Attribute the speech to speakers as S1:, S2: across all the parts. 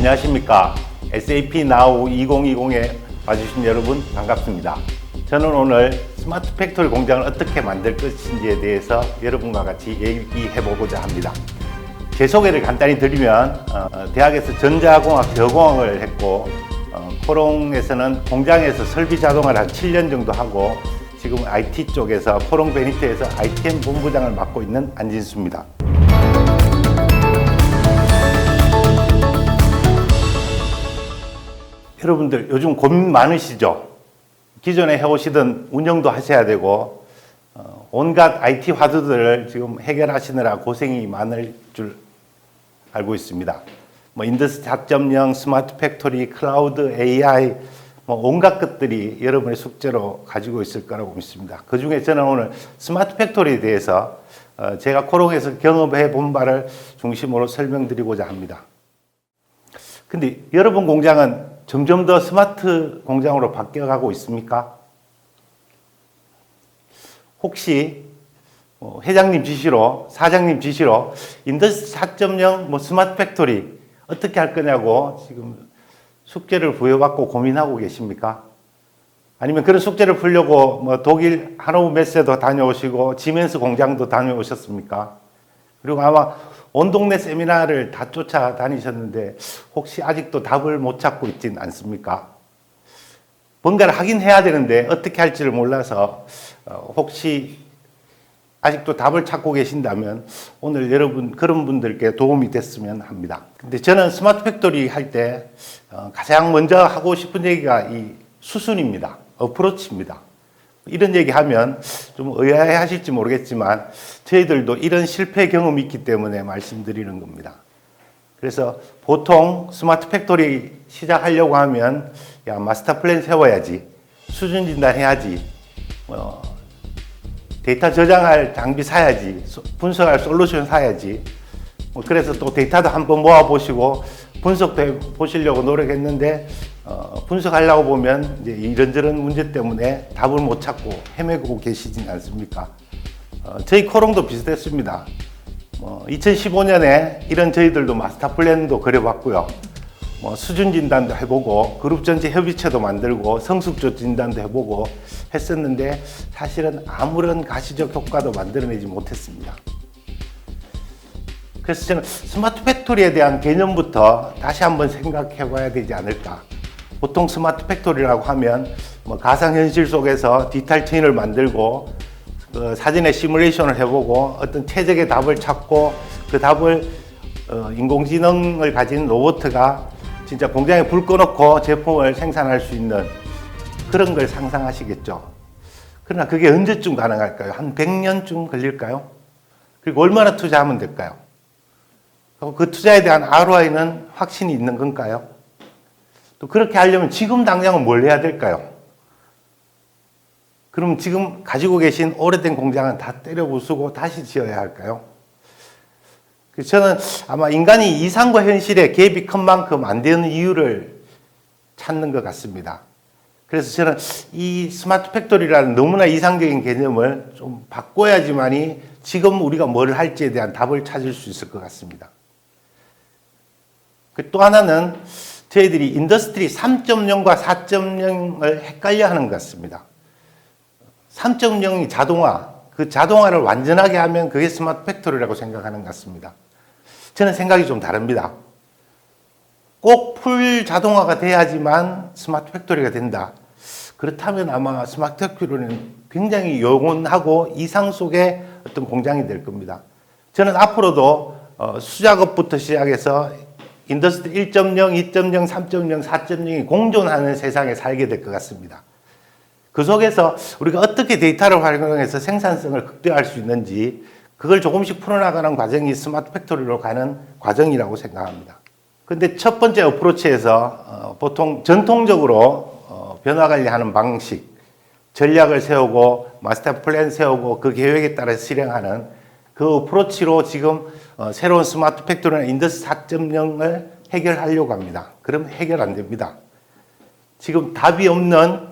S1: 안녕하십니까. SAP Now 2020에 와주신 여러분 반갑습니다. 저는 오늘 스마트 팩토리 공장을 어떻게 만들 것인지에 대해서 여러분과 같이 얘기해 보고자 합니다. 제 소개를 간단히 드리면 어, 대학에서 전자공학 저공학을 했고 어, 코롱에서는 공장에서 설비 자동화를 한 7년 정도 하고 지금 IT 쪽에서 코롱 베니트에서 ITM 본부장을 맡고 있는 안진수입니다. 여러분들 요즘 고민 많으시죠? 기존에 해오시던 운영도 하셔야 되고 어, 온갖 IT 화두들을 지금 해결하시느라 고생이 많을 줄 알고 있습니다. 뭐 인더스트 4.0, 스마트 팩토리, 클라우드, AI 뭐 온갖 것들이 여러분의 숙제로 가지고 있을 거라고 믿습니다. 그 중에 저는 오늘 스마트 팩토리에 대해서 어, 제가 코롱에서 경험해 본 바를 중심으로 설명드리고자 합니다. 근데 여러분 공장은 점점 더 스마트 공장으로 바뀌어가고 있습니까? 혹시 어, 회장님 지시로 사장님 지시로 인더스트 4.0 뭐 스마트 팩토리 어떻게 할 거냐고 지금 숙제를 부여받고 고민하고 계십니까? 아니면 그런 숙제를 풀려고 뭐 독일 하노브 메세도 다녀오시고 지멘스 공장도 다녀오셨습니까? 그리고 아마 온 동네 세미나를 다 쫓아다니셨는데 혹시 아직도 답을 못 찾고 있진 않습니까? 뭔가를 하긴 해야 되는데 어떻게 할지를 몰라서 어, 혹시 아직도 답을 찾고 계신다면 오늘 여러분 그런 분들께 도움이 됐으면 합니다. 근데 저는 스마트 팩토리 할때 어, 가장 먼저 하고 싶은 얘기가 이 수순입니다. 어프로치입니다. 이런 얘기 하면 좀 의아해 하실지 모르겠지만 저희들도 이런 실패 경험이 있기 때문에 말씀드리는 겁니다. 그래서 보통 스마트 팩토리 시작하려고 하면 야 마스터 플랜 세워야지 수준 진단 해야지 뭐 데이터 저장할 장비 사야지 소- 분석할 솔루션 사야지 뭐 그래서 또 데이터도 한번 모아 보시고 분석도 해 보시려고 노력했는데 어, 분석하려고 보면 이제 이런저런 문제 때문에 답을 못 찾고 헤매고 계시진 않습니까? 어, 저희 코롱도 비슷했습니다. 뭐 2015년에 이런 저희들도 마스터 플랜도 그려봤고요. 뭐 수준 진단도 해보고 그룹 전체 협의체도 만들고 성숙조 진단도 해보고 했었는데 사실은 아무런 가시적 효과도 만들어내지 못했습니다. 그래서 저는 스마트 팩토리에 대한 개념부터 다시 한번 생각해 봐야 되지 않을까. 보통 스마트 팩토리라고 하면 뭐 가상현실 속에서 디지털 트윈을 만들고 그 사진의 시뮬레이션을 해보고 어떤 최적의 답을 찾고 그 답을 어, 인공지능을 가진 로봇가 진짜 공장에 불 꺼놓고 제품을 생산할 수 있는 그런 걸 상상하시겠죠. 그러나 그게 언제쯤 가능할까요? 한 100년쯤 걸릴까요? 그리고 얼마나 투자하면 될까요? 그 투자에 대한 ROI는 확신이 있는 건가요? 또 그렇게 하려면 지금 당장은 뭘 해야 될까요? 그럼 지금 가지고 계신 오래된 공장은 다 때려 부수고 다시 지어야 할까요? 그래서 저는 아마 인간이 이상과 현실에 갭이 큰 만큼 안 되는 이유를 찾는 것 같습니다. 그래서 저는 이 스마트 팩토리라는 너무나 이상적인 개념을 좀 바꿔야지만이 지금 우리가 뭘 할지에 대한 답을 찾을 수 있을 것 같습니다. 그또 하나는 저희들이 인더스트리 3.0과 4.0을 헷갈려 하는 것 같습니다. 3.0이 자동화, 그 자동화를 완전하게 하면 그게 스마트 팩토리라고 생각하는 것 같습니다. 저는 생각이 좀 다릅니다. 꼭 풀 자동화가 돼야지만 스마트 팩토리가 된다. 그렇다면 아마 스마트 팩토리는 굉장히 영원하고 이상 속의 어떤 공장이 될 겁니다. 저는 앞으로도 어, 수작업부터 시작해서 인더스트 1.0, 2.0, 3.0, 4.0이 공존하는 세상에 살게 될 것 같습니다. 그 속에서 우리가 어떻게 데이터를 활용해서 생산성을 극대화할 수 있는지 그걸 조금씩 풀어나가는 과정이 스마트 팩토리로 가는 과정이라고 생각합니다. 근데 첫 번째 어프로치에서 어, 보통 전통적으로 어, 변화 관리하는 방식, 전략을 세우고 마스터 플랜 세우고 그 계획에 따라 실행하는 그 어프로치로 지금 어, 새로운 스마트 팩토리나 인더스 4.0을 해결하려고 합니다. 그럼 해결 안 됩니다. 지금 답이 없는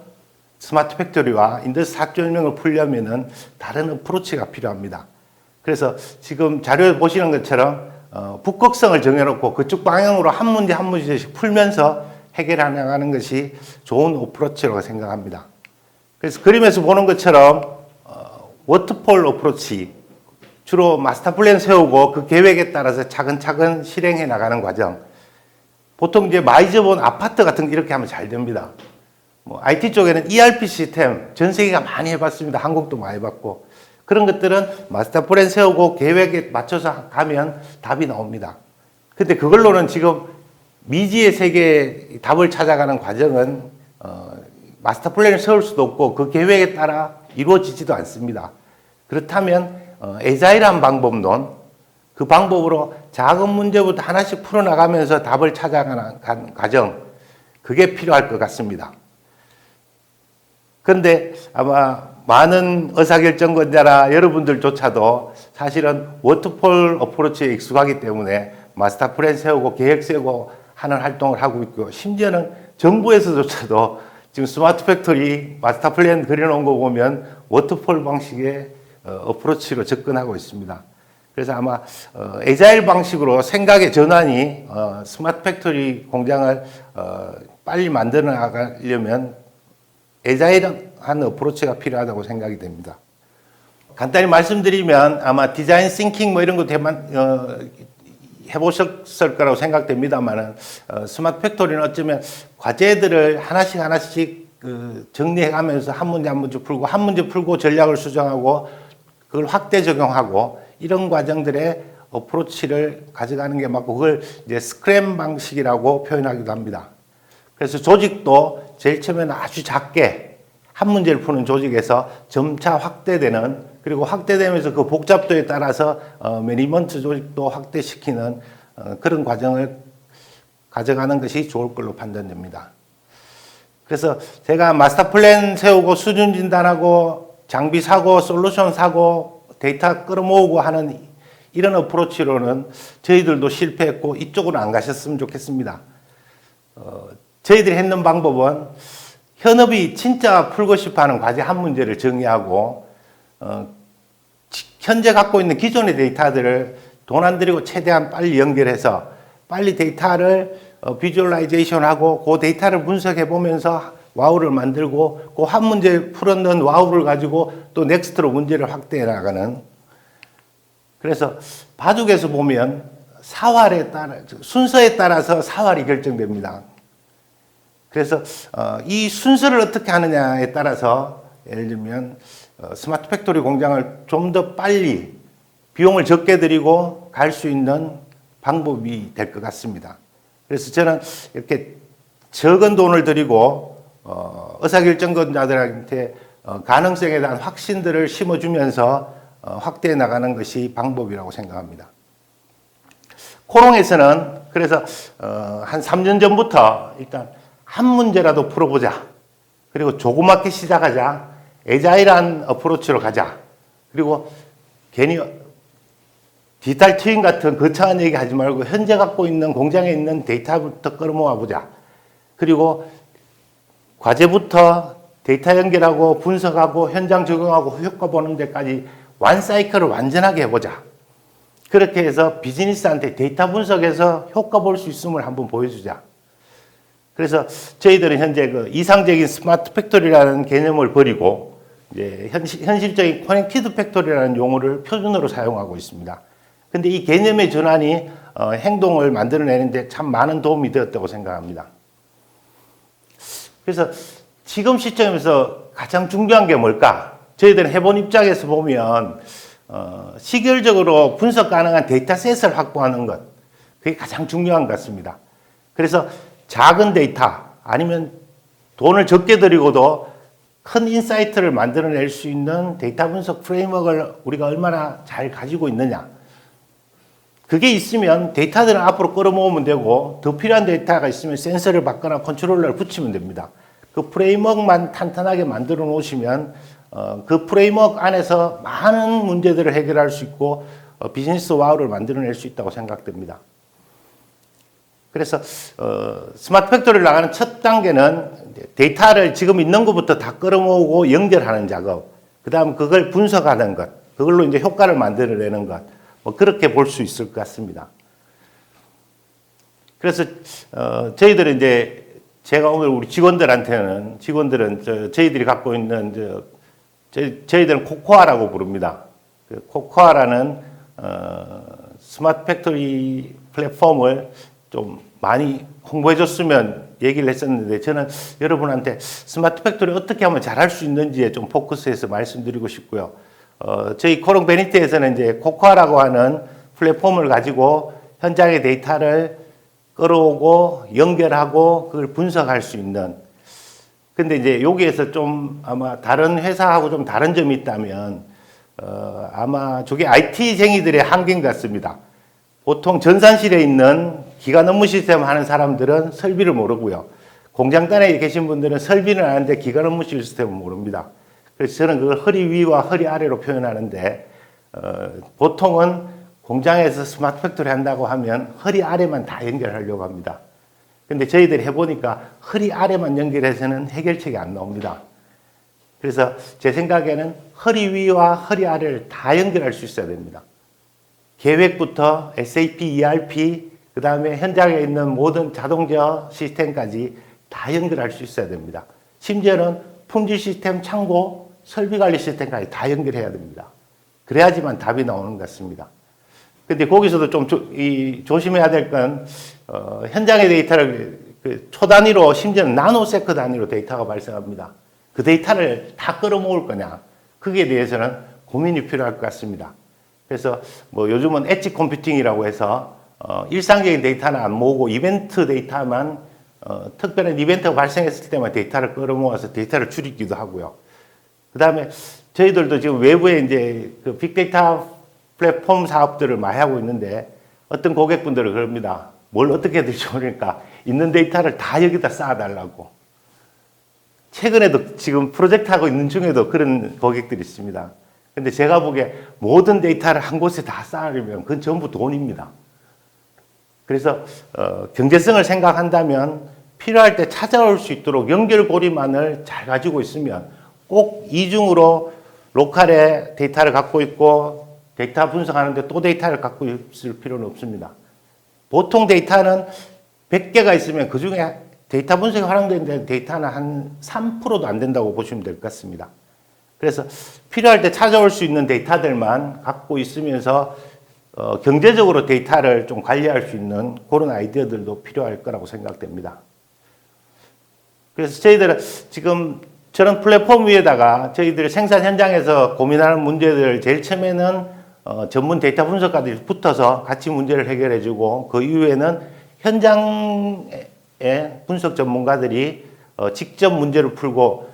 S1: 스마트 팩토리와 인더스 4.0을 풀려면은 다른 어프로치가 필요합니다. 그래서 지금 자료에 보시는 것처럼 어, 북극성을 정해놓고 그쪽 방향으로 한 문제 한 문제씩 풀면서 해결해 나가는 것이 좋은 어프로치라고 생각합니다. 그래서 그림에서 보는 것처럼 어, 워터폴 어프로치 주로 마스터 플랜 세우고 그 계획에 따라서 차근차근 실행해 나가는 과정. 보통 이제 많이 접은 아파트 같은 거 이렇게 하면 잘 됩니다. 뭐 IT 쪽에는 ERP 시스템 전 세계가 많이 해봤습니다. 한국도 많이 해봤고 그런 것들은 마스터 플랜 세우고 계획에 맞춰서 가면 답이 나옵니다. 근데 그걸로는 지금 미지의 세계 답을 찾아가는 과정은 어, 마스터 플랜을 세울 수도 없고 그 계획에 따라 이루어지지도 않습니다. 그렇다면 어, 에자일한 방법론 그 방법으로 작은 문제부터 하나씩 풀어나가면서 답을 찾아가는 간- 과정 그게 필요할 것 같습니다. 그런데 아마 많은 의사결정권자나 여러분들조차도 사실은 워터폴 어프로치에 익숙하기 때문에 마스터 플랜 세우고 계획 세우고 하는 활동을 하고 있고 심지어는 정부에서조차도 지금 스마트 팩토리 마스터 플랜 그려놓은 거 보면 워터폴 방식의 어, 어프로치로 접근하고 있습니다. 그래서 아마 어, 에자일 방식으로 생각의 전환이 어, 스마트 팩토리 공장을 어, 빨리 만들어 나가려면 에자일한 어프로치가 필요하다고 생각이 됩니다. 간단히 말씀드리면 아마 디자인 싱킹 뭐 이런 거 대만 어, 해보셨을 거라고 생각됩니다만은 어, 스마트 팩토리는 어쩌면 과제들을 하나씩 하나씩 그 정리해가면서 한 문제 한 문제 풀고 한 문제 풀고 전략을 수정하고 그걸 확대 적용하고 이런 과정들의 어프로치를 가져가는 게 맞고 그걸 이제 스크램 방식이라고 표현하기도 합니다. 그래서 조직도 제일 처음에는 아주 작게 한 문제를 푸는 조직에서 점차 확대되는 그리고 확대되면서 그 복잡도에 따라서 어, 매니먼트 조직도 확대시키는 어, 그런 과정을 가져가는 것이 좋을 걸로 판단됩니다. 그래서 제가 마스터 플랜 세우고 수준 진단하고 장비 사고 솔루션 사고 데이터 끌어모으고 하는 이런 어프로치로는 저희들도 실패했고 이쪽으로 안 가셨으면 좋겠습니다. 어, 저희들이 했는 방법은 현업이 진짜 풀고 싶어 하는 과제 한 문제를 정의하고 어, 지- 현재 갖고 있는 기존의 데이터들을 돈 안 들이고 최대한 빨리 연결해서 빨리 데이터를 어, 비주얼라이제이션하고 그 데이터를 분석해 보면서 와우를 만들고 그 한 문제 풀었는 와우를 가지고 또 넥스트로 문제를 확대해 나가는 그래서 바둑에서 보면 사활에 따라 순서에 따라서 사활이 결정됩니다. 그래서 어, 이 순서를 어떻게 하느냐에 따라서 예를 들면 어, 스마트 팩토리 공장을 좀 더 빨리 비용을 적게 들이고 갈 수 있는 방법이 될 것 같습니다. 그래서 저는 이렇게 적은 돈을 들이고 어, 의사결정권자들한테 어, 가능성에 대한 확신들을 심어주면서 어, 확대해 나가는 것이 방법이라고 생각합니다. 코롱에서는 그래서 어, 한 3년 전부터 일단 한 문제라도 풀어보자. 그리고 조그맣게 시작하자. 에자일한 어프로치로 가자. 그리고 괜히 디지털 트윈 같은 거창한 얘기 하지 말고 현재 갖고 있는 공장에 있는 데이터부터 끌어모아 보자. 그리고 과제부터 데이터 연결하고 분석하고 현장 적용하고 효과 보는 데까지 완 사이클을 완전하게 해보자. 그렇게 해서 비즈니스한테 데이터 분석해서 효과 볼 수 있음을 한번 보여주자. 그래서 저희들은 현재 그 이상적인 스마트 팩토리라는 개념을 버리고 이제 현실, 현실적인 커넥티드 팩토리라는 용어를 표준어로 사용하고 있습니다. 근데 이 개념의 전환이 어, 행동을 만들어내는데 참 많은 도움이 되었다고 생각합니다. 그래서 지금 시점에서 가장 중요한 게 뭘까? 저희들은 해본 입장에서 보면 어, 시결적으로 분석 가능한 데이터셋을 확보하는 것 그게 가장 중요한 것 같습니다. 그래서 작은 데이터 아니면 돈을 적게 들이고도 큰 인사이트를 만들어낼 수 있는 데이터 분석 프레임워크를 우리가 얼마나 잘 가지고 있느냐. 그게 있으면 데이터들은 앞으로 끌어모으면 되고 더 필요한 데이터가 있으면 센서를 받거나 컨트롤러를 붙이면 됩니다. 그 프레임워크만 탄탄하게 만들어 놓으시면 어, 그 프레임워크 안에서 많은 문제들을 해결할 수 있고 어, 비즈니스 와우를 만들어낼 수 있다고 생각됩니다. 그래서 어, 스마트 팩토리를 나가는 첫 단계는 데이터를 지금 있는 것부터 다 끌어모으고 연결하는 작업, 그 다음 그걸 분석하는 것, 그걸로 이제 효과를 만들어내는 것, 뭐 그렇게 볼 수 있을 것 같습니다. 그래서 어, 저희들은 이제 제가 오늘 우리 직원들한테는 직원들은 저, 저희들이 갖고 있는 저, 저희, 저희들은 코코아라고 부릅니다. 그 코코아라는 어, 스마트 팩토리 플랫폼을 좀 많이 홍보해 줬으면 얘기를 했었는데 저는 여러분한테 스마트 팩토리 어떻게 하면 잘할 수 있는지에 좀 포커스해서 말씀드리고 싶고요. 어, 저희 코롱 베니트에서는 이제 코코아라고 하는 플랫폼을 가지고 현장의 데이터를 끌어오고 연결하고 그걸 분석할 수 있는 근데 이제 여기에서 좀 아마 다른 회사하고 좀 다른 점이 있다면 어, 아마 저게 IT쟁이들의 한계인 것 같습니다. 보통 전산실에 있는 기간 업무 시스템 하는 사람들은 설비를 모르고요. 공장단에 계신 분들은 설비는 아는데 기간 업무 시스템은 모릅니다. 그래서 저는 그걸 허리 위와 허리 아래로 표현하는데 어, 보통은 공장에서 스마트 팩토리 한다고 하면 허리 아래만 다 연결하려고 합니다. 근데 저희들이 해보니까 허리 아래만 연결해서는 해결책이 안 나옵니다. 그래서 제 생각에는 허리 위와 허리 아래를 다 연결할 수 있어야 됩니다. 계획부터 SAP, ERP, 그 다음에 현장에 있는 모든 자동차 시스템까지 다 연결할 수 있어야 됩니다. 심지어는 품질 시스템, 창고, 설비 관리 시스템까지 다 연결해야 됩니다. 그래야지만 답이 나오는 것 같습니다. 근데 거기서도 좀 조, 이, 조심해야 될 건, 어, 현장의 데이터를 그 초단위로, 심지어는 나노세크 단위로 데이터가 발생합니다. 그 데이터를 다 끌어모을 거냐. 거기에 대해서는 고민이 필요할 것 같습니다. 그래서 뭐 요즘은 엣지 컴퓨팅이라고 해서 어, 일상적인 데이터는 안 모으고 이벤트 데이터만 어, 특별한 이벤트가 발생했을 때만 데이터를 끌어모아서 데이터를 줄이기도 하고요. 그 다음에 저희들도 지금 외부에 이제 그 빅데이터 플랫폼 사업들을 많이 하고 있는데 어떤 고객분들은 그럽니다. 뭘 어떻게 지 모르니까 있는 데이터를 다 여기다 쌓아달라고. 최근에도 지금 프로젝트 하고 있는 중에도 그런 고객들이 있습니다. 근데 제가 보기에 모든 데이터를 한 곳에 다 쌓으려면 그건 전부 돈입니다. 그래서 어, 경제성을 생각한다면 필요할 때 찾아올 수 있도록 연결고리만을 잘 가지고 있으면 꼭 이중으로 로컬에 데이터를 갖고 있고 데이터 분석하는데 또 데이터를 갖고 있을 필요는 없습니다. 보통 데이터는 100개가 있으면 그 중에 데이터 분석이 활용되는 데이터는 한 3%도 안 된다고 보시면 될 것 같습니다. 그래서 필요할 때 찾아올 수 있는 데이터들만 갖고 있으면서 어, 경제적으로 데이터를 좀 관리할 수 있는 그런 아이디어들도 필요할 거라고 생각됩니다. 그래서 저희들은 지금 저런 플랫폼 위에다가 저희들 생산 현장에서 고민하는 문제들 제일 처음에는 어, 전문 데이터 분석가들이 붙어서 같이 문제를 해결해주고 그 이후에는 현장의 분석 전문가들이 어, 직접 문제를 풀고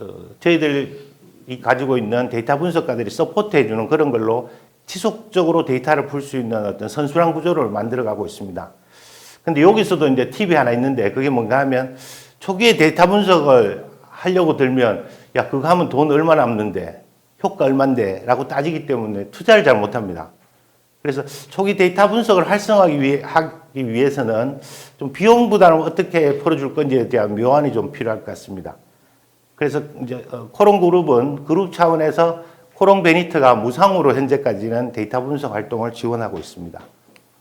S1: 어, 저희들이 가지고 있는 데이터 분석가들이 서포트해주는 그런 걸로 지속적으로 데이터를 풀 수 있는 어떤 선순환 구조를 만들어가고 있습니다. 근데 여기서도 이제 팁이 하나 있는데 그게 뭔가 하면 초기에 데이터 분석을 하려고 들면 야 그거 하면 돈 얼마 남는데 효과 얼만데 라고 따지기 때문에 투자를 잘 못합니다. 그래서 초기 데이터 분석을 활성화하기 위해, 하기 위해서는 좀 비용 부담을 어떻게 풀어줄 건지에 대한 묘안이 좀 필요할 것 같습니다. 그래서 이제 어, 코롱 그룹은 그룹 차원에서 코롱 베니트가 무상으로 현재까지는 데이터 분석 활동을 지원하고 있습니다.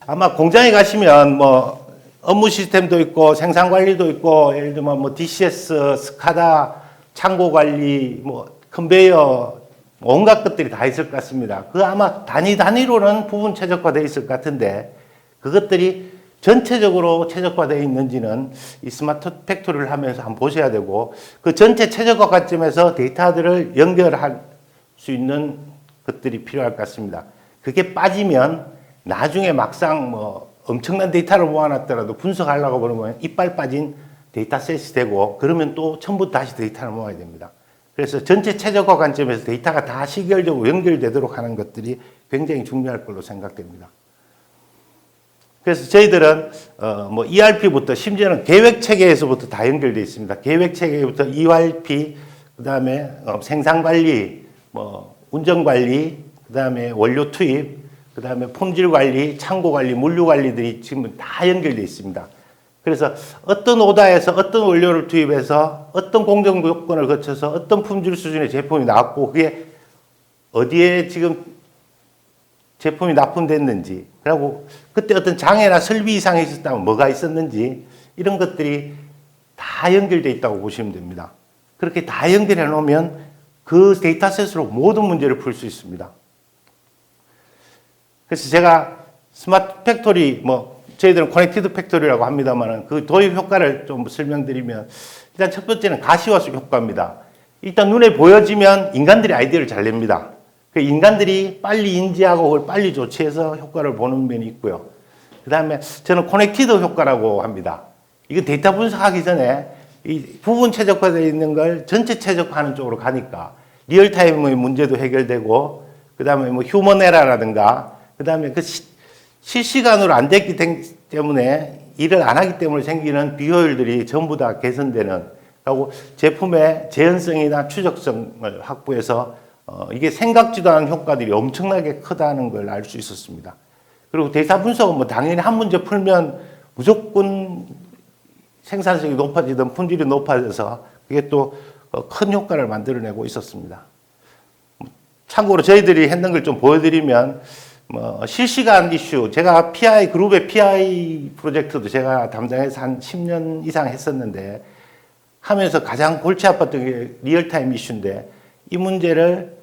S1: 아마 공장에 가시면 뭐 업무 시스템도 있고 생산 관리도 있고 예를 들면 뭐 DCS, 스카다, 창고 관리, 뭐 컨베이어 온갖 것들이 다 있을 것 같습니다. 그 아마 단위 단위로는 부분 최적화되어 있을 것 같은데 그것들이 전체적으로 최적화되어 있는지는 이 스마트 팩토리를 하면서 한번 보셔야 되고 그 전체 최적화 관점에서 데이터들을 연결할 수 있는 것들이 필요할 것 같습니다. 그게 빠지면 나중에 막상 뭐 엄청난 데이터를 모아놨더라도 분석하려고 그러면 이빨 빠진 데이터셋이 되고 그러면 또 처음부터 다시 데이터를 모아야 됩니다. 그래서 전체 최적화 관점에서 데이터가 다 시결적으로 연결되도록 하는 것들이 굉장히 중요할 걸로 생각됩니다. 그래서 저희들은 어 뭐 ERP부터 심지어는 계획 체계에서부터 다 연결되어 있습니다. 계획 체계부터 ERP, 그다음에 어 생산 관리, 뭐 운전 관리, 그다음에 원료 투입, 그 다음에 품질 관리, 창고 관리, 물류 관리들이 지금 다 연결되어 있습니다. 그래서 어떤 오다에서 어떤 원료를 투입해서 어떤 공정 요건을 거쳐서 어떤 품질 수준의 제품이 나왔고 그게 어디에 지금 제품이 납품됐는지, 그리고 그때 어떤 장애나 설비 이상이 있었다면 뭐가 있었는지 이런 것들이 다 연결돼 있다고 보시면 됩니다. 그렇게 다 연결해 놓으면 그 데이터셋으로 모든 문제를 풀 수 있습니다. 그래서 제가 스마트 팩토리 뭐 저희들은 커넥티드 팩토리라고 합니다만은 그 도입 효과를 좀 설명드리면 일단 첫 번째는 가시화수 효과입니다. 일단 눈에 보여지면 인간들이 아이디어를 잘 냅니다. 그 인간들이 빨리 인지하고 그걸 빨리 조치해서 효과를 보는 면이 있고요. 그 다음에 저는 커넥티드 효과라고 합니다. 이거 데이터 분석하기 전에 이 부분 최적화되어 있는 걸 전체 최적화하는 쪽으로 가니까 리얼타임의 문제도 해결되고 그 다음에 뭐 휴먼 에러라든가 그 다음에 그 시- 실시간으로 안 됐기 때- 때문에 일을 안 하기 때문에 생기는 비효율들이 전부 다 개선되는 하고 제품의 재현성이나 추적성을 확보해서 어, 이게 생각지도 않은 효과들이 엄청나게 크다는 걸 알 수 있었습니다. 그리고 데이터 분석은 뭐 당연히 한 문제 풀면 무조건 생산성이 높아지든 품질이 높아져서 그게 또 큰 효과를 만들어내고 있었습니다. 참고로 저희들이 했는 걸 좀 보여드리면 뭐 실시간 이슈 제가 PI 그룹의 PI 프로젝트도 제가 담당해서 한 10년 이상 했었는데 하면서 가장 골치 아팠던 게 리얼타임 이슈인데 이 문제를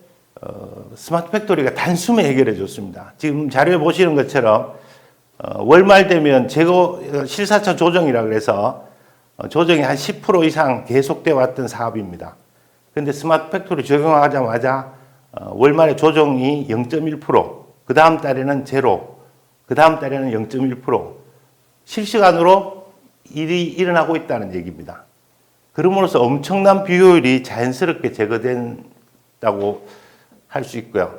S1: 어, 스마트 팩토리가 단숨에 해결해 줬습니다. 지금 자료에 보시는 것처럼 어, 월말 되면 재고 어, 실사차 조정이라 그래서 어, 조정이 한 10% 이상 계속돼 왔던 사업입니다. 그런데 스마트 팩토리 적용하자마자 어, 월말에 조정이 0.1%, 그 다음 달에는 제로, 그 다음 달에는 0.1% 실시간으로 일이 일어나고 있다는 얘기입니다. 그럼으로써 엄청난 비효율이 자연스럽게 제거된다고 할 수 있고요.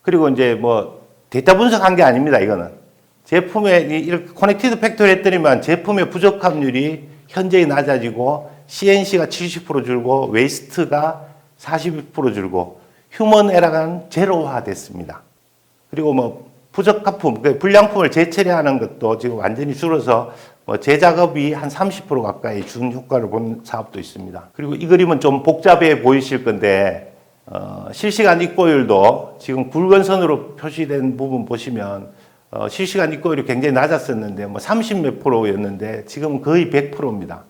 S1: 그리고 이제 뭐 데이터 분석한 게 아닙니다. 이거는 제품에 이- 이렇게 커넥티드 팩토리 했더니만 제품의 부적합률이 현저히 낮아지고 CNC가 70% 줄고 웨이스트가 42% 줄고 휴먼 에러가 제로화 됐습니다. 그리고 뭐 부적합품, 그 불량품을 재처리하는 것도 지금 완전히 줄어서 뭐 재작업이 한 30% 가까이 준 효과를 본 사업도 있습니다. 그리고 이 그림은 좀 복잡해 보이실 건데 어, 실시간 입고율도 지금 굵은 선으로 표시된 부분 보시면 어, 실시간 입고율이 굉장히 낮았었는데 뭐 30 몇 프로였는데 지금 거의 100%입니다.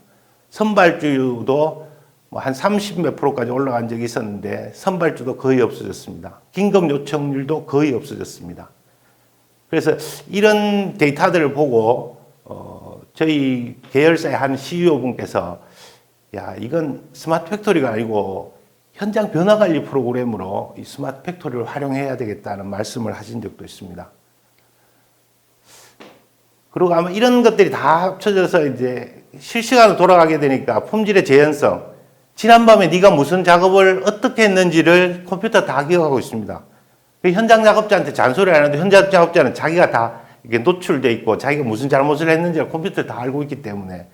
S1: 선발주도 뭐 한 30 몇 프로까지 올라간 적이 있었는데 선발주도 거의 없어졌습니다. 긴급 요청률도 거의 없어졌습니다. 그래서 이런 데이터들을 보고 어, 저희 계열사의 한 CEO 분께서 야 이건 스마트 팩토리가 아니고 현장 변화 관리 프로그램으로 이 스마트 팩토리를 활용해야 되겠다는 말씀을 하신 적도 있습니다. 그리고 아마 이런 것들이 다 합쳐져서 이제 실시간으로 돌아가게 되니까 품질의 재현성. 지난밤에 네가 무슨 작업을 어떻게 했는지를 컴퓨터 다 기억하고 있습니다. 그 현장 작업자한테 잔소리 안 해도 현장 작업자는 자기가 다 이게 노출돼 있고 자기가 무슨 잘못을 했는지를 컴퓨터 다 알고 있기 때문에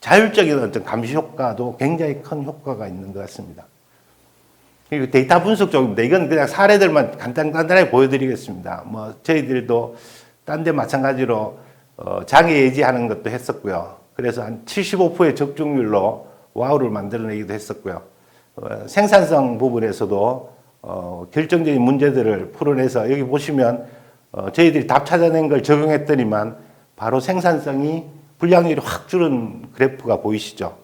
S1: 자율적인 어떤 감시 효과도 굉장히 큰 효과가 있는 것 같습니다. 그리고 데이터 분석 쪽입니다. 이건 그냥 사례들만 간단 간단하게 보여드리겠습니다. 뭐 저희들도 딴 데 마찬가지로 어, 장애 예지하는 것도 했었고요. 그래서 한 75%의 적중률로 와우를 만들어내기도 했었고요. 어, 생산성 부분에서도 어, 결정적인 문제들을 풀어내서 여기 보시면 어, 저희들이 답 찾아낸 걸 적용했더니만 바로 생산성이 불량률이 확 줄은 그래프가 보이시죠?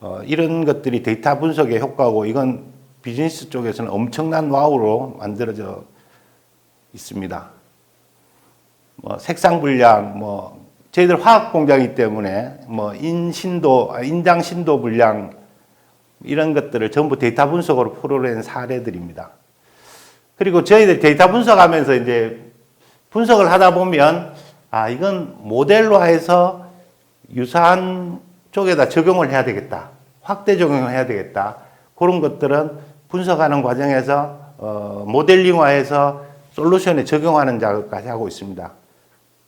S1: 어, 이런 것들이 데이터 분석의 효과고 이건 비즈니스 쪽에서는 엄청난 와우로 만들어져 있습니다. 뭐 색상 불량, 뭐 저희들 화학 공장이기 때문에 뭐 인신도, 아, 인장 신도 불량 이런 것들을 전부 데이터 분석으로 풀어낸 사례들입니다. 그리고 저희들 데이터 분석하면서 이제 분석을 하다 보면 아 이건 모델로 해서 유사한 쪽에다 적용을 해야 되겠다. 확대 적용을 해야 되겠다. 그런 것들은 분석하는 과정에서 어, 모델링화해서 솔루션에 적용하는 작업까지 하고 있습니다.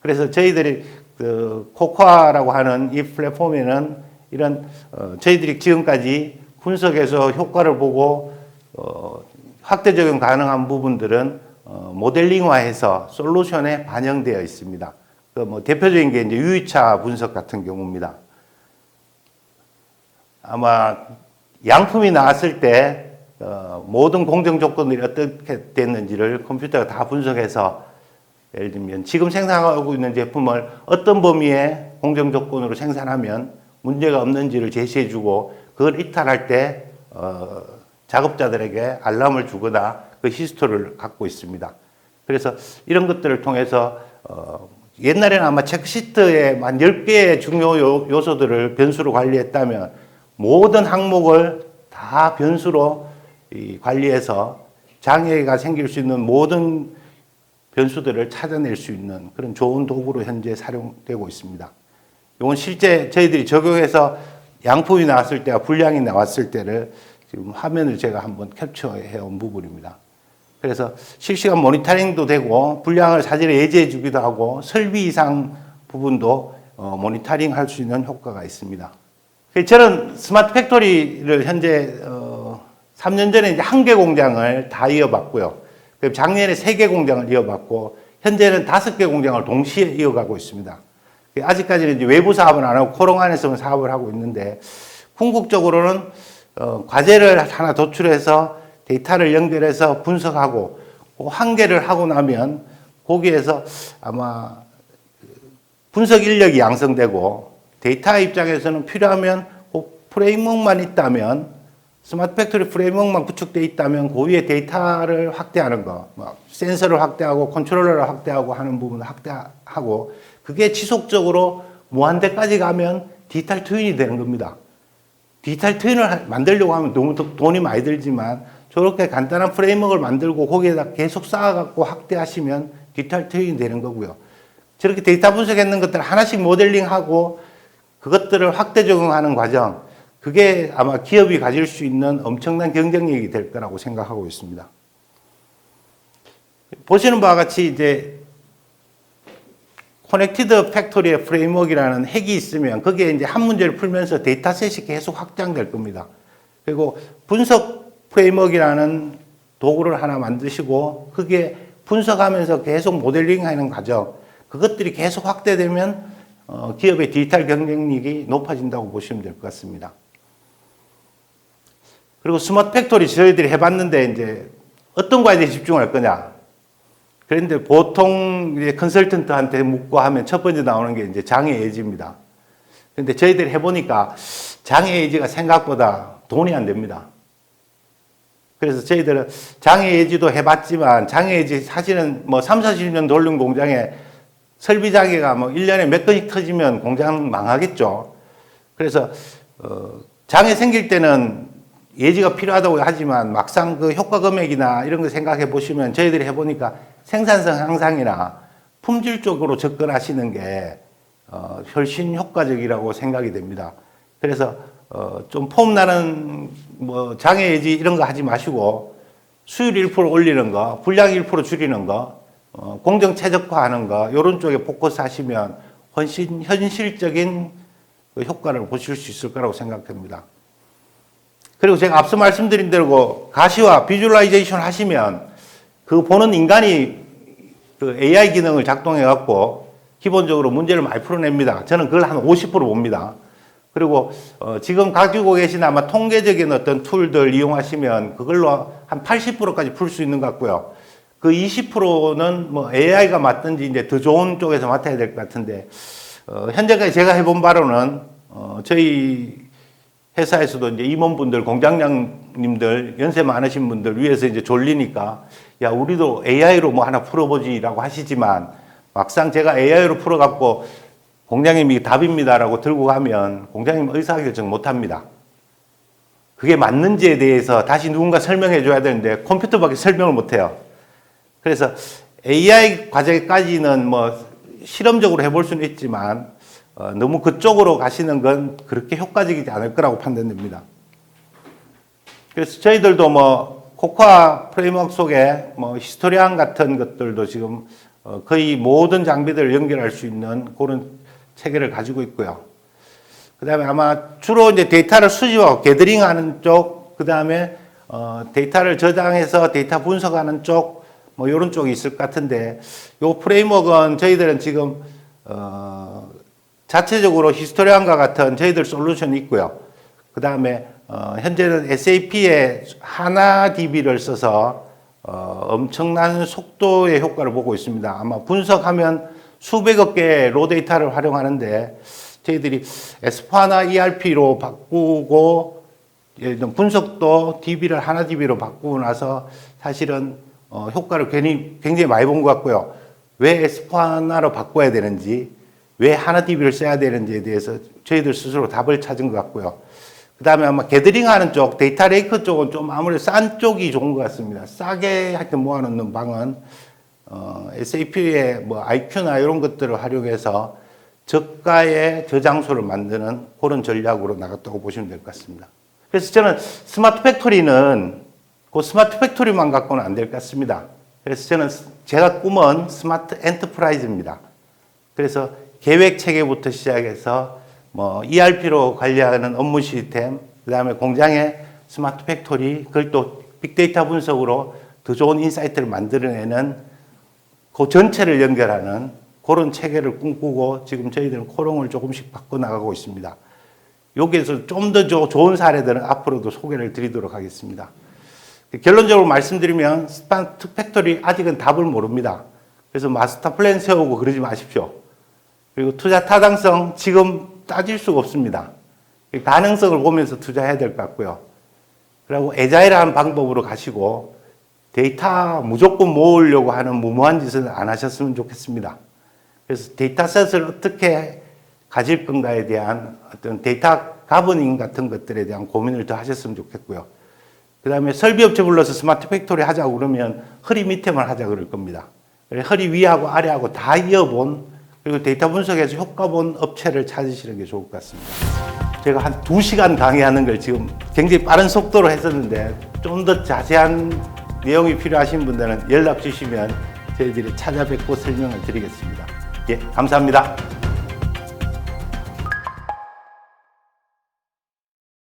S1: 그래서 저희들이 그 코코아라고 하는 이 플랫폼에는 이런 어, 저희들이 지금까지 분석해서 효과를 보고 어, 확대 적용 가능한 부분들은 어, 모델링화해서 솔루션에 반영되어 있습니다. 그 뭐 대표적인 게 이제 유유차 분석 같은 경우입니다. 아마 양품이 나왔을 때 어, 모든 공정 조건들이 어떻게 됐는지를 컴퓨터가 다 분석해서 예를 들면 지금 생산하고 있는 제품을 어떤 범위의 공정 조건으로 생산하면 문제가 없는지를 제시해주고 그걸 이탈할 때 어, 작업자들에게 알람을 주거나 그 히스토리를 갖고 있습니다. 그래서 이런 것들을 통해서 어, 옛날에는 아마 체크시트에 한 10개의 중요 요- 요소들을 변수로 관리했다면 모든 항목을 다 변수로 이 관리해서 장애가 생길 수 있는 모든 변수들을 찾아낼 수 있는 그런 좋은 도구로 현재 사용되고 있습니다. 이건 실제 저희들이 적용해서 양품이 나왔을 때와 분량이 나왔을 때를 지금 화면을 제가 한번 캡처해 온 부분입니다. 그래서 실시간 모니터링도 되고 분량을 사진에 예제해 주기도 하고 설비 이상 부분도 어, 모니터링 할 수 있는 효과가 있습니다. 저는 스마트 팩토리를 현재 어, 3년 전에 이제 한개 공장을 다 이어봤고요. 그리고 작년에 세개 공장을 이어봤고 현재는 다섯 개 공장을 동시에 이어가고 있습니다. 아직까지는 이제 외부 사업은 안 하고 코롱 안에서만 사업을 하고 있는데 궁극적으로는 어, 과제를 하나 도출해서 데이터를 연결해서 분석하고 그한 개를 하고 나면 거기에서 아마 분석 인력이 양성되고 데이터 입장에서는 필요하면 그 프레임워크만 있다면 스마트 팩토리 프레임워크만 구축되어 있다면 그 위에 데이터를 확대하는 거, 뭐 센서를 확대하고 컨트롤러를 확대하고 하는 부분을 확대하고 그게 지속적으로 무한대까지 가면 디지털 트윈이 되는 겁니다. 디지털 트윈을 하- 만들려고 하면 너무 도- 돈이 많이 들지만 저렇게 간단한 프레임워크를 만들고 거기에다 계속 쌓아갖고 확대하시면 디지털 트윈이 되는 거고요. 저렇게 데이터 분석했는 것들 하나씩 모델링하고 그것들을 확대 적용하는 과정, 그게 아마 기업이 가질 수 있는 엄청난 경쟁력이 될 거라고 생각하고 있습니다. 보시는 바와 같이 이제 커넥티드 팩토리의 프레임워크라는 핵이 있으면 거기에 이제 한 문제를 풀면서 데이터셋이 계속 확장될 겁니다. 그리고 분석 프레임워크라는 도구를 하나 만드시고 그게 분석하면서 계속 모델링하는 과정 그것들이 계속 확대되면 어, 기업의 디지털 경쟁력이 높아진다고 보시면 될 것 같습니다. 그리고 스마트 팩토리 저희들이 해봤는데 이제 어떤 과에 대해 집중할 거냐. 그런데 보통 이제 컨설턴트한테 묻고 하면 첫 번째 나오는 게 이제 장애 예지입니다. 근데 저희들이 해보니까 장애 예지가 생각보다 돈이 안 됩니다. 그래서 저희들은 장애 예지도 해봤지만 장애 예지 사실은 뭐 3, 40년 돌린 공장에 설비 장애가 뭐 1년에 몇 건씩 터지면 공장 망하겠죠. 그래서 어, 장애 생길 때는 예지가 필요하다고 하지만 막상 그 효과 금액이나 이런 거 생각해 보시면 저희들이 해보니까 생산성 향상이나 품질 쪽으로 접근하시는 게 어, 훨씬 효과적이라고 생각이 됩니다. 그래서 어, 좀 폼 나는 뭐 장애 예지 이런 거 하지 마시고 수율 1% 올리는 거, 분량 1% 줄이는 거, 어, 공정 최적화하는 거 이런 쪽에 포커스 하시면 훨씬 현실적인 그 효과를 보실 수 있을 거라고 생각합니다. 그리고 제가 앞서 말씀드린 대로 가시와 비주얼라이제이션 하시면 그 보는 인간이 그 AI 기능을 작동해 갖고 기본적으로 문제를 많이 풀어냅니다. 저는 그걸 한 50% 봅니다. 그리고 어, 지금 가지고 계신 아마 통계적인 어떤 툴들 이용하시면 그걸로 한 80%까지 풀 수 있는 것 같고요. 그 20%는 뭐 AI가 맡든지 이제 더 좋은 쪽에서 맡아야 될 것 같은데 어, 현재까지 제가 해본 바로는 어, 저희 회사에서도 이제 임원분들, 공장장님들, 연세 많으신 분들 위해서 이제 졸리니까 야 우리도 AI로 뭐 하나 풀어보지라고 하시지만 막상 제가 AI로 풀어갖고 공장님이 답입니다라고 들고 가면 공장님 의사결정 못합니다. 그게 맞는지에 대해서 다시 누군가 설명해 줘야 되는데 컴퓨터밖에 설명을 못해요. 그래서 AI 과제까지는 뭐 실험적으로 해볼 수는 있지만 어, 너무 그쪽으로 가시는 건 그렇게 효과적이지 않을 거라고 판단됩니다. 그래서 저희들도 뭐 코코아 프레임워크 속에 뭐 히스토리안 같은 것들도 지금 어, 거의 모든 장비들을 연결할 수 있는 그런 체계를 가지고 있고요. 그 다음에 아마 주로 이제 데이터를 수집하고 게더링 하는 쪽, 그 다음에 어, 데이터를 저장해서 데이터 분석하는 쪽, 뭐 이런 쪽이 있을 것 같은데, 요 프레임워크는 저희들은 지금 어, 자체적으로 히스토리안과 같은 저희들 솔루션이 있고요. 그 다음에 어, 현재는 SAP의 하나 DB를 써서 어, 엄청난 속도의 효과를 보고 있습니다. 아마 분석하면 수백억 개의 로 데이터를 활용하는데 저희들이 S4하나 ERP로 바꾸고 분석도 DB를 하나 DB로 바꾸고 나서 사실은 어, 효과를 괜히 굉장히 많이 본 것 같고요. 왜 S4하나로 바꿔야 되는지, 왜 하나 DB를 써야 되는지에 대해서 저희들 스스로 답을 찾은 것 같고요. 그 다음에 아마 게더링 하는 쪽, 데이터 레이크 쪽은 좀 아무래도 싼 쪽이 좋은 것 같습니다. 싸게 하여튼 모아놓는 방은 어, SAP의 뭐 IQ나 이런 것들을 활용해서 저가의 저장소를 만드는 그런 전략으로 나갔다고 보시면 될 것 같습니다. 그래서 저는 스마트 팩토리는 그 스마트 팩토리만 갖고는 안 될 것 같습니다. 그래서 저는 제가 꿈은 스마트 엔터프라이즈입니다. 그래서 계획 체계부터 시작해서 뭐 ERP로 관리하는 업무 시스템, 그다음에 공장의 스마트 팩토리, 그걸 또 빅데이터 분석으로 더 좋은 인사이트를 만들어내는 그 전체를 연결하는 그런 체계를 꿈꾸고 지금 저희들은 코롱을 조금씩 바꿔 나가고 있습니다. 여기에서 좀 더 좋은 사례들은 앞으로도 소개를 드리도록 하겠습니다. 결론적으로 말씀드리면 스마트 팩토리 아직은 답을 모릅니다. 그래서 마스터 플랜 세우고 그러지 마십시오. 그리고 투자 타당성 지금 따질 수가 없습니다. 가능성을 보면서 투자해야 될 것 같고요. 그리고 에자일한 방법으로 가시고 데이터 무조건 모으려고 하는 무모한 짓을 안 하셨으면 좋겠습니다. 그래서 데이터셋을 어떻게 가질 건가에 대한 어떤 데이터 가버닝 같은 것들에 대한 고민을 더 하셨으면 좋겠고요. 그 다음에 설비업체 불러서 스마트 팩토리 하자고 그러면 허리 밑에만 하자 그럴 겁니다. 허리 위하고 아래하고 다 이어본 그리고 데이터 분석에서 효과 본 업체를 찾으시는 게 좋을 것 같습니다. 제가 한 두시간 강의하는 걸 지금 굉장히 빠른 속도로 했었는데 좀 더 자세한 내용이 필요하신 분들은 연락 주시면 저희들이 찾아뵙고 설명을 드리겠습니다. 예, 감사합니다.